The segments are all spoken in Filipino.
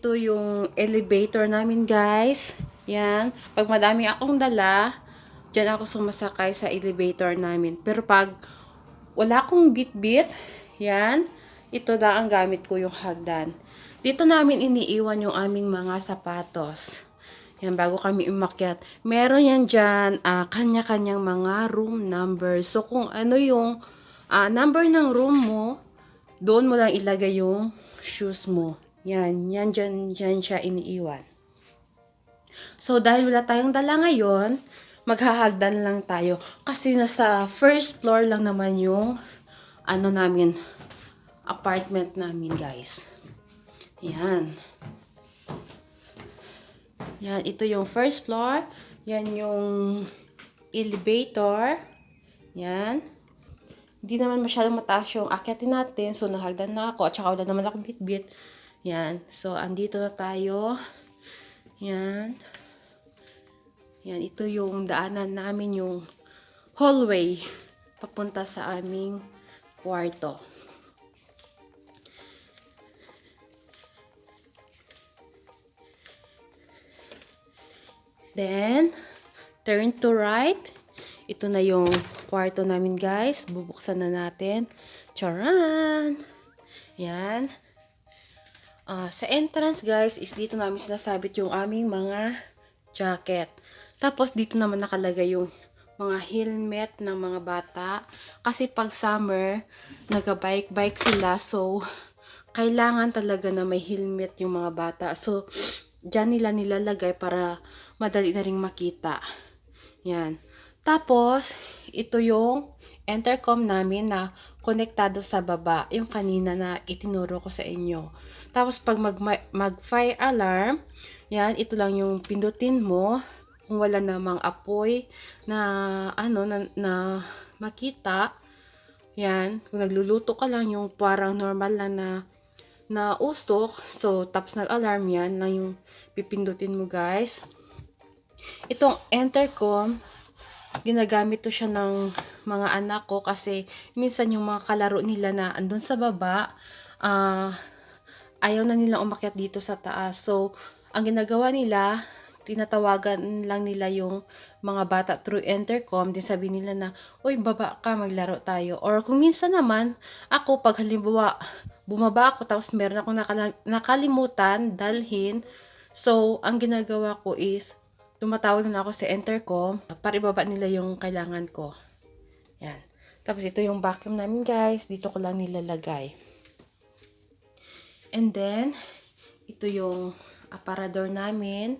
ito yung elevator namin, guys. Yan. Pag madami akong dala, dyan ako sumasakay sa elevator namin. Pero pag wala akong bit-bit, yan, ito na ang gamit ko yung hagdan. Dito namin iniiwan yung aming mga sapatos. Yan, bago kami umakyat. Meron yan dyan, ah, kanya-kanyang mga room number. So, kung ano yung ah, number ng room mo, doon mo lang ilagay yung shoes mo. Yan, yan dyan, dyan siya iniiwan. So, dahil wala tayong dala ngayon, maghahagdan lang tayo. Kasi nasa first floor lang naman yung ano namin, apartment namin, guys. Yan. Yan, ito yung first floor. Yan yung elevator. Yan. Hindi naman masyadong mataas yung akyatin natin. So, nahagdan na ako. At saka wala naman akong bit-bit. Yan. So, andito na tayo. Yan. Yan, ito yung daanan namin yung hallway papunta sa aming kwarto. Then, turn to right. Ito na yung kwarto namin, guys. Bubuksan na natin. Charan! Yan. Ah, sa entrance, guys, is dito namin sinasabit yung aming mga jacket. Tapos, dito naman nakalagay yung mga helmet ng mga bata. Kasi pag summer, nagka-bike-bike sila. So, kailangan talaga na may helmet yung mga bata. So, dyan nila nilalagay para madali na rin makita. Yan. Tapos, ito yung intercom namin na konektado sa baba. Yung kanina na itinuro ko sa inyo. Tapos, pag mag, mag-fire alarm, yan, ito lang yung pindutin mo. Kung wala namang apoy na, ano, na, na makita, yan, kung nagluluto ka lang yung parang normal lang na na usok, so tapos nag-alarm yan lang yung pipindutin mo guys. Itong intercom, ginagamit to siya ng mga anak ko kasi minsan yung mga kalaro nila na andun sa baba, ah ayaw na nilang umakyat dito sa taas. So, ang ginagawa nila, tinatawagan lang nila yung mga bata through intercom. Din sabi nila na, Uy, baba ka, maglaro tayo. Or kung minsan naman, ako pag halimbawa, bumaba ako tapos meron akong nakalimutan, dalhin. So, ang ginagawa ko is, tumatawag na ako sa intercom para ibaba nila yung kailangan ko. Yan. Tapos ito yung vacuum namin guys. Dito ko lang nilalagay. And then, ito yung aparador namin.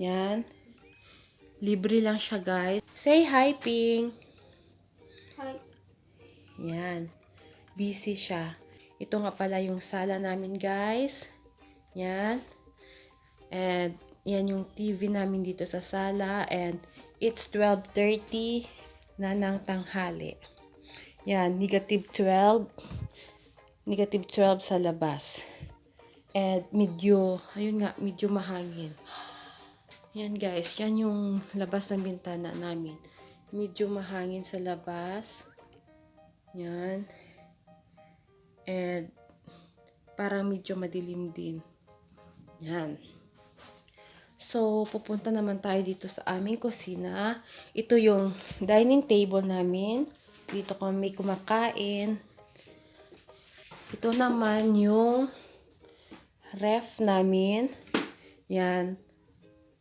Yan. Libre lang siya guys. Say hi, Ping! Hi. Yan. Busy siya. Ito nga pala yung sala namin, guys. Yan. And, yan yung TV namin dito sa sala. And, it's 12.30 na ng tanghali. Yan, negative 12. Negative 12 sa labas. And, medyo, ayun nga, medyo mahangin. Yan guys, yan yung labas ng bintana namin. Medyo mahangin sa labas. Yan. And parang medyo madilim din. Yan. So, pupunta naman tayo dito sa aming kusina. Ito yung dining table namin. Dito kami kumakain. Ito naman yung ref namin. Yan.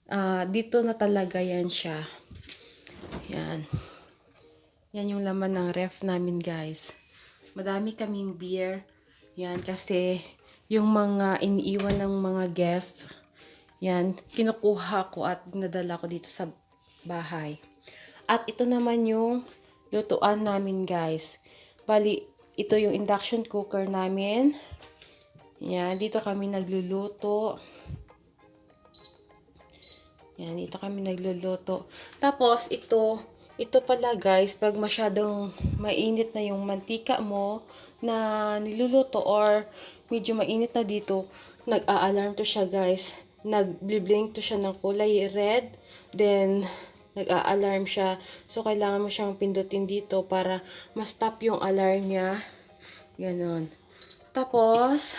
Ah, dito na talaga yan siya. Yan. Yan yung laman ng ref namin, guys. Madami kaming beer. Yan, kasi yung mga iniiwan ng mga guests, yan, kinukuha ko at dinadala ko dito sa bahay. At ito naman yung lutuan namin, guys. Bali, ito yung induction cooker namin. Yan, dito kami nagluluto. Yan, dito kami nagluluto. Tapos, ito, ito pala guys, pag masyadong mainit na yung mantika mo na niluluto or medyo mainit na dito, nag-a-alarm to siya guys. Nag-blink to siya ng kulay red. Then, nag-a-alarm siya. So, kailangan mo siyang pindutin dito para ma-stop yung alarm niya. Ganon. Tapos,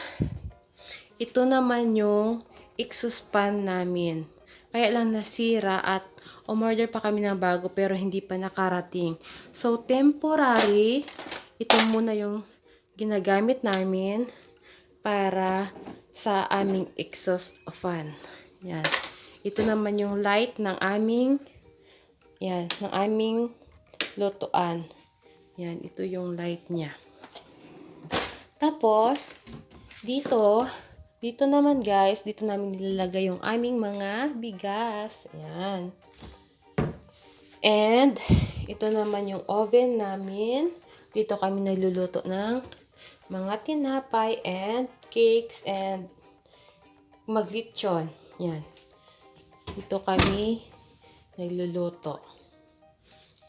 ito naman yung exhaust fan namin. Kaya lang nasira at umorder pa kami ng bago pero hindi pa nakarating. So, temporary, ito muna yung ginagamit namin para sa aming exhaust fan. Yan. Ito naman yung light ng aming yan, ng aming lotoan. Yan, ito yung light niya. Tapos, dito, dito naman guys, dito namin nilalagay yung aming mga bigas. Ayan. And, ito naman yung oven namin. Dito kami nagluluto ng mga tinapay and cakes and maglitsyon. Yan. Dito kami nagluluto.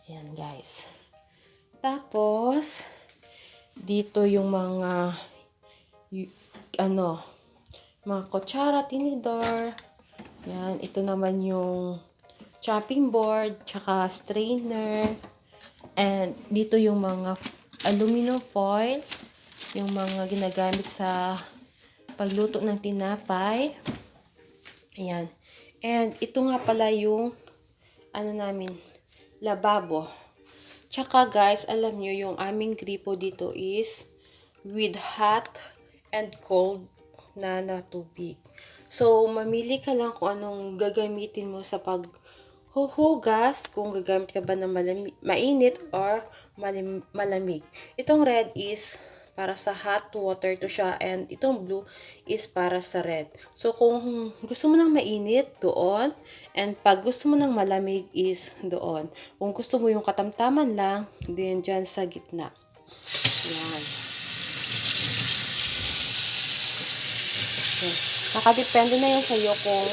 Yan guys. Tapos, dito yung mga y- ano, mga kutsara, tinidor. Yan, ito naman yung chopping board, tsaka strainer. And dito yung mga aluminum foil, yung mga ginagamit sa pagluto ng tinapay. Ayan. And ito nga pala yung ano namin, lababo. Tsaka guys, alam nyo, yung aming gripo dito is with hot and cold na na tubig. So, mamili ka lang kung anong gagamitin mo sa paghuhugas, kung gagamit ka ba ng malami- mainit or malim- malamig. Itong red is para sa hot water to siya and itong blue is para sa red. So kung gusto mo ng mainit, doon. And pag gusto mo ng malamig is doon. Kung gusto mo yung katamtaman lang, din dyan sa gitna. Yan. Yan. Nakadepende na yan sa'yo kung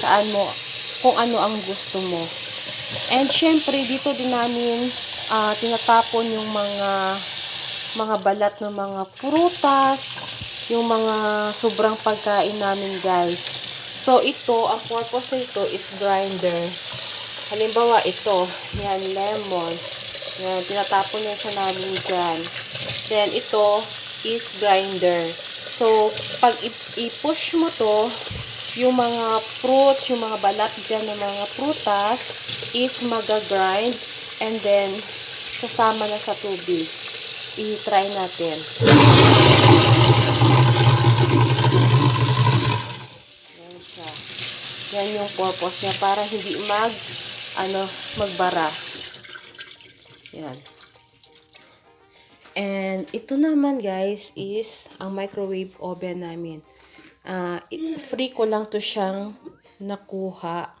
saan mo, kung ano ang gusto mo. And syempre, dito din namin ah, tinatapon yung mga mga balat ng mga prutas, yung mga sobrang pagkain namin guys. So ito, ang purpose nito is grinder. Halimbawa ito, yan lemon. Yan, tinatapon yan sa namin dyan. Then ito is grinder. So, pag i-push mo to, yung mga fruits, yung mga balat dyan ng mga prutas is mag-grind and then kasama na sa tubig i-try natin. Yan siya. Yan yung purpose niya para hindi mag ano, magbara. Yan. And ito naman guys is ang microwave oven namin. It- free ko lang to siyang nakuha.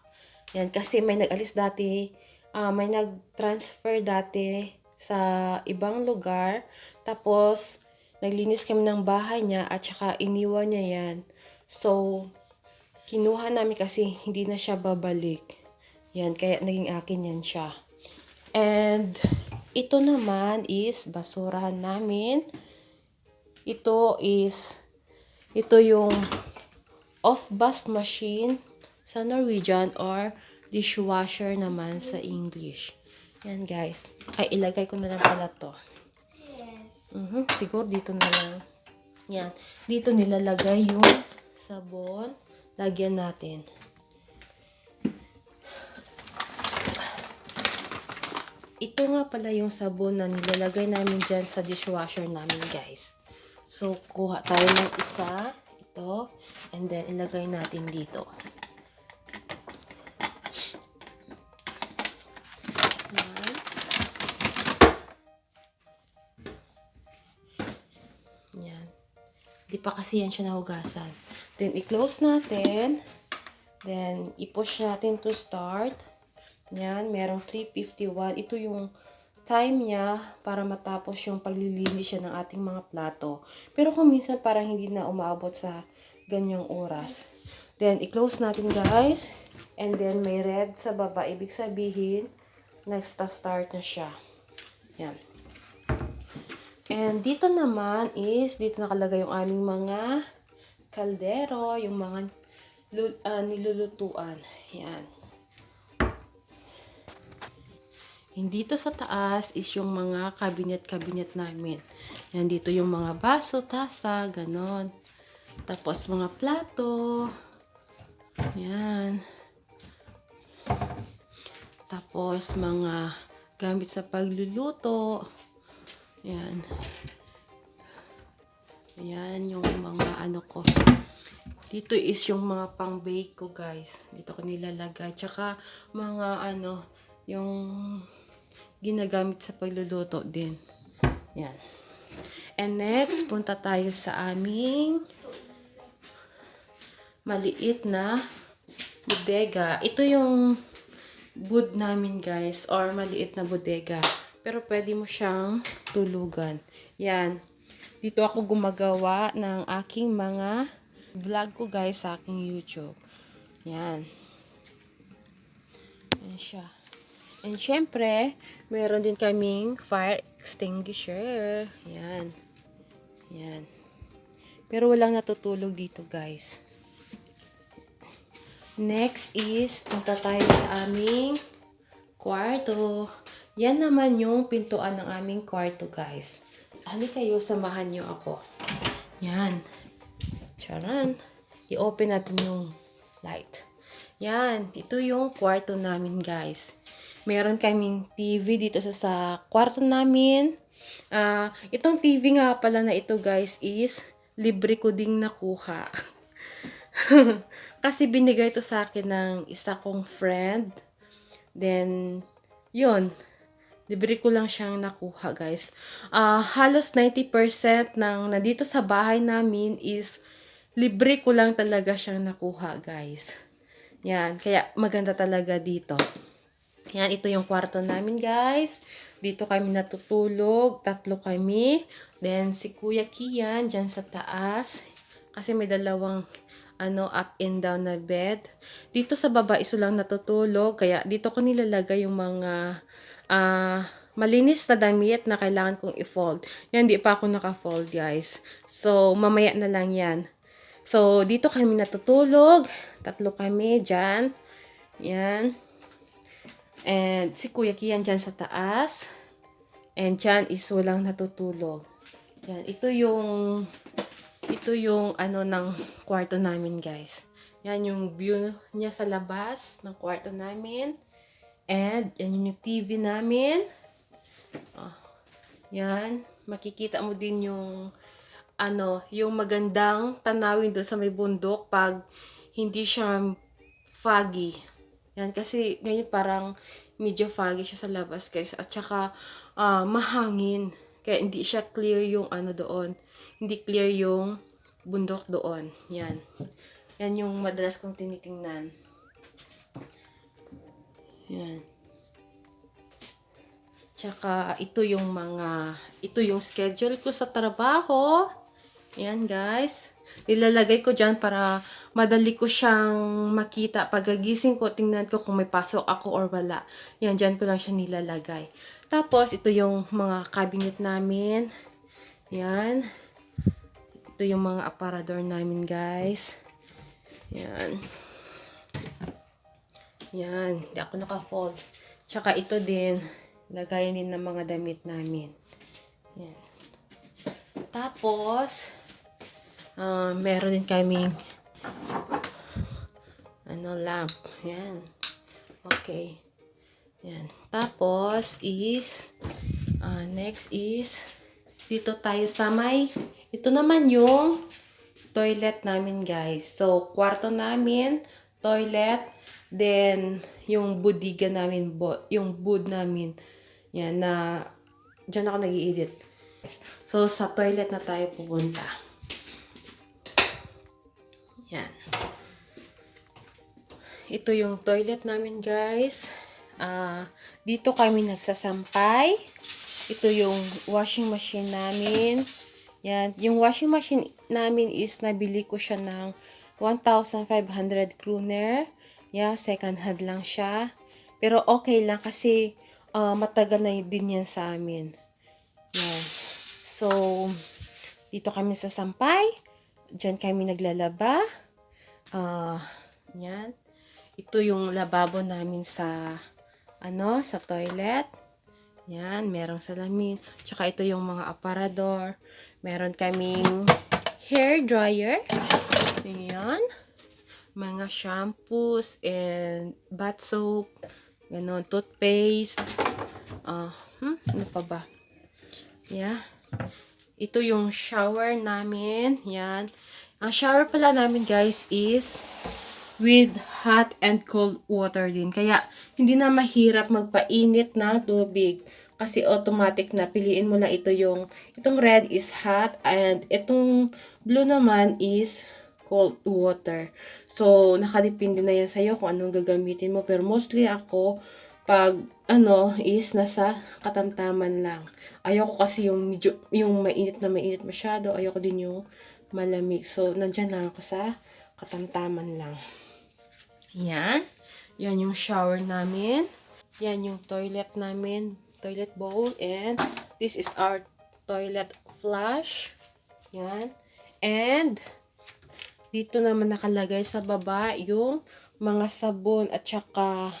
Yan kasi may nag-alis dati, ah, may nag-transfer dati sa ibang lugar. Tapos, naglinis kami ng bahay niya at saka iniwan niya yan. So, kinuha namin kasi hindi na siya babalik. Yan, kaya naging akin yan siya. And, ito naman is basurahan namin. Ito is, ito yung off-bus machine sa Norwegian or dishwasher naman sa English. Yan guys. Ay, ilagay ko na lang pala to. Mhm, siguro dito na lang. Yan. Dito nilalagay yung sabon. Lagyan natin. Ito nga pala yung sabon na nilalagay namin dyan sa dishwasher namin, guys. So, kuha tayo ng isa. Ito. And then, ilagay natin dito. Pa kasi yan siya nahugasan. Then, i-close natin. Then, i-push natin to start. Yan, merong 351. Ito yung time niya para matapos yung paglilinis siya ng ating mga plato. Pero kung minsan parang hindi na umaabot sa ganyang oras. Then, i-close natin guys. And then, may red sa baba. Ibig sabihin, nagsta-start na siya. Yan. And dito naman is, dito nakalagay yung aming mga kaldero, yung mga ah, nilulutuan. Yan. And dito sa taas is yung mga cabinet-cabinet namin. Yan, dito yung mga baso, tasa, ganon. Tapos mga plato. Yan. Tapos mga gamit sa pagluluto. Yan. Yan yung mga ano ko. Dito is yung mga pang bake ko guys. Dito ko nilalagay. Tsaka mga ano, yung ginagamit sa pagluluto din. Yan. And next, punta tayo sa aming maliit na bodega. Ito yung boot namin guys or maliit na bodega. Pero pwede mo siyang tulugan. Yan. Dito ako gumagawa ng aking mga vlog ko guys sa aking YouTube. Yan. Yan siya. And syempre, meron din kaming fire extinguisher. Yan. Yan. Pero walang natutulog dito guys. Next is, punta tayo sa aming kwarto. Yan naman yung pintuan ng aming kwarto, guys. Hali kayo, samahan nyo ako. Yan. Charan. I-open natin yung light. Yan. Ito yung kwarto namin, guys. Meron kaming TV dito sa, sa kwarto namin. Ah, itong TV nga pala na ito, guys, is libre ko ding nakuha. Kasi binigay to sa akin ng isa kong friend. Then, yun. Libre ko lang siyang nakuha, guys. Ah, halos 90% ng nandito sa bahay namin is libre ko lang talaga siyang nakuha, guys. Yan. Kaya maganda talaga dito. Yan, ito yung kwarto namin, guys. Dito kami natutulog. Tatlo kami. Then, si Kuya Kian, dyan sa taas. Kasi may dalawang ano, up and down na bed. Dito sa baba, iso lang natutulog. Kaya, dito ko nilalagay yung mga ah malinis na damit na kailangan kong i-fold. Yan, di pa ako naka-fold, guys. So, mamaya na lang yan. So, dito kami natutulog. Tatlo kami dyan. Yan. And si Kuya Kian dyan sa taas. And dyan is walang natutulog. Yan. Ito yung ito yung ano ng kwarto namin, guys. Yan yung view niya sa labas ng kwarto namin. And yan yung TV namin. Oh, yan. Makikita mo din yung ano, yung magandang tanawin doon sa may bundok pag hindi siya foggy. Yan, kasi ngayon parang medyo foggy siya sa labas guys. At saka ah, mahangin. Kaya hindi siya clear yung ano doon. Hindi clear yung bundok doon. Yan. Yan yung madalas kong tinitingnan. Yan. Tsaka ito yung mga, ito yung schedule ko sa trabaho. Yan guys. Nilalagay ko dyan para madali ko siyang makita. Pagagising ko, tingnan ko kung may pasok ako or wala. Yan, dyan ko lang siya nilalagay. Tapos, ito yung mga cabinet namin. Yan. Ito yung mga aparador namin, guys. Yan. Yan. Hindi ako naka-fold. Tsaka ito din. Lagayan din ng mga damit namin. Yan. Tapos, ah meron din kaming ano, lamp. Yan. Okay. Yan. Tapos is, ah next is, dito tayo sa may, ito naman yung toilet namin guys. So, kwarto namin, toilet, then yung budiga namin, bo, yung bud namin. Yan, na, dyan ako nag edit So, sa toilet na tayo pupunta. Yan. Ito yung toilet namin, guys. Ah, dito kami nagsasampay. Ito yung washing machine namin. Yan. Yung washing machine namin is nabili ko siya ng 1,500 kroner. Yeah, second hand lang siya. Pero okay lang kasi ah, matagal na din yan sa amin. Yan. So, dito kami sa sampay. Diyan kami naglalaba. Ah, yan. Ito yung lababo namin sa ano, sa toilet. Yan, merong salamin. Tsaka ito yung mga aparador. Meron kaming hair dryer. Ayan. Mga shampoos and bath soap. Ganon, toothpaste. Ah, hmm, ano pa ba? Yeah. Ito yung shower namin. Yan. Ang shower pala namin guys is with hot and cold water din. Kaya, hindi na mahirap magpainit na tubig. Kasi automatic na piliin mo lang ito yung, itong red is hot and itong blue naman is cold water. So, nakadepende na yan sa'yo kung anong gagamitin mo. Pero mostly ako, pag ano, is nasa katamtaman lang. Ayoko kasi yung medyo, yung mainit na mainit masyado. Ayoko din yung malamig. So, nandyan lang ako sa katamtaman lang. Yan. Yan yung shower namin. Yan yung toilet namin. Toilet bowl. And this is our toilet flush. Yan. And dito naman nakalagay sa baba yung mga sabon at saka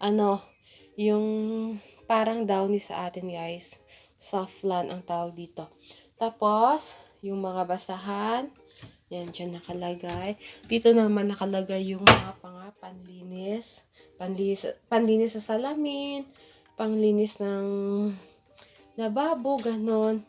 ano, yung parang downy sa atin guys. Soft flan ang tawag dito. Tapos, yung mga basahan, yan, dyan nakalagay. Dito naman nakalagay yung mga panga panlinis. Panlinis, panlinis sa salamin, panglinis ng lababo, ganon.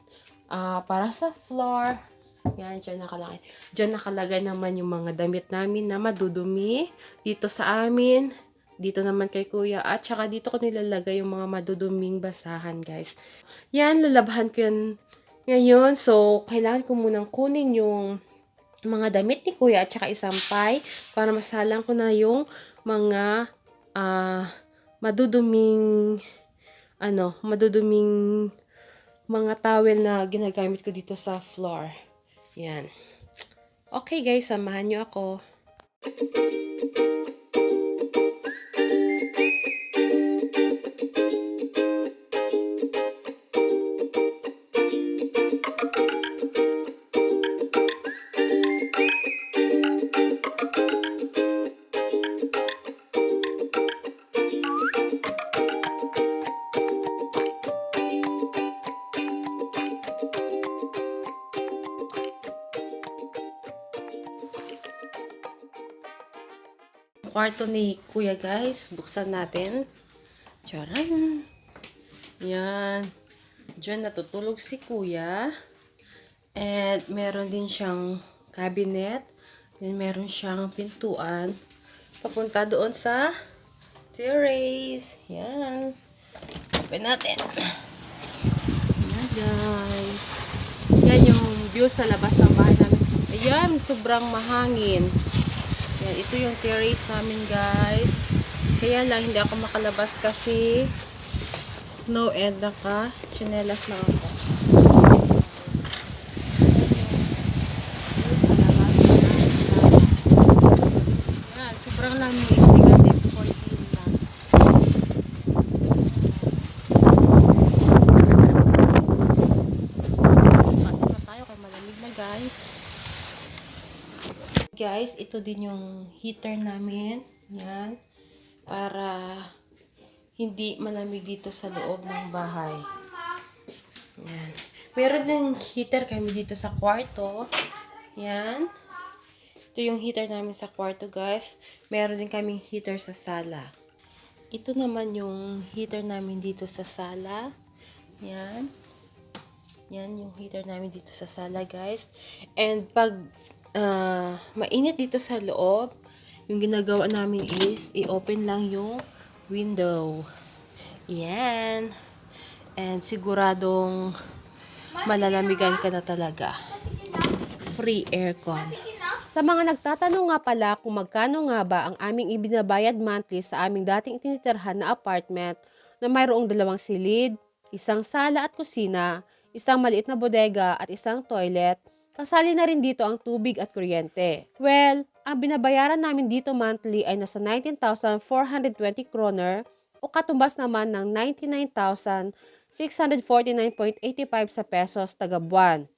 Ah, para sa floor. Yan, dyan nakalagay. Dyan nakalagay naman yung mga damit namin na madudumi. Dito sa amin. Dito naman kay kuya. At saka dito ko nilalagay yung mga maduduming basahan, guys. Yan, lalabahan ko yan ngayon. So, kailangan ko munang kunin yung mga damit ni kuya at saka isampay para masalang ko na yung mga ah maduduming ano, maduduming mga towel na ginagamit ko dito sa floor. Yan. Okay guys, samahan nyo ako. Kwarto ni kuya guys, buksan natin. Charan! Yan. Diyan natutulog si kuya. And meron din siyang cabinet. Then meron siyang pintuan. Papunta doon sa terrace. Yan. Open natin. Yan guys. Yan yung view sa labas ng bahay namin. Ayan, sobrang mahangin. Yan, ito yung terrace namin guys. Kaya lang hindi ako makalabas kasi snow and naka chinelas lang ako. Yan, sobrang lamig. Negative 14 lang. Pasok na tayo kay malamig na guys. Guys, ito din yung heater namin. Yan. Para hindi malamig dito sa loob ng bahay. Yan. Meron din heater kami dito sa kwarto. Yan. Ito yung heater namin sa kwarto, guys. Meron din kaming heater sa sala. Ito naman yung heater namin dito sa sala. Yan. Yan yung heater namin dito sa sala, guys. And pag ah, mainit dito sa loob, yung ginagawa namin is i-open lang yung window. Yan. And siguradong malalamigan ka na talaga. Free aircon. Sa mga nagtatanong nga pala kung magkano nga ba ang aming ibinabayad monthly sa aming dating tinitirhan na apartment na mayroong dalawang silid, isang sala at kusina, isang maliit na bodega at isang toilet, kasali na rin dito ang tubig at kuryente. Well, ang binabayaran namin dito monthly ay nasa 19,420 kroner o katumbas naman ng 99,649.85 sa pesos taga buwan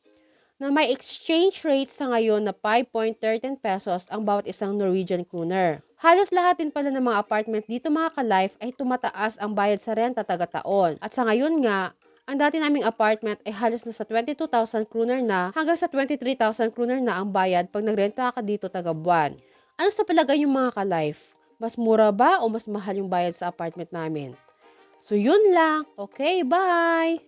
na may exchange rate sa ngayon na 5.13 pesos ang bawat isang Norwegian kroner. Halos lahat din pala ng mga apartment dito mga ka-life ay tumataas ang bayad sa renta taga-taon. At sa ngayon nga, ang dati naming apartment ay halos nasa 22,000 kroner na hanggang sa 23,000 kroner na ang bayad pag nagrenta ka dito taga-buwan. Ano sa palagay yung mga ka-life? Mas mura ba o mas mahal yung bayad sa apartment namin? So yun lang. Okay, bye!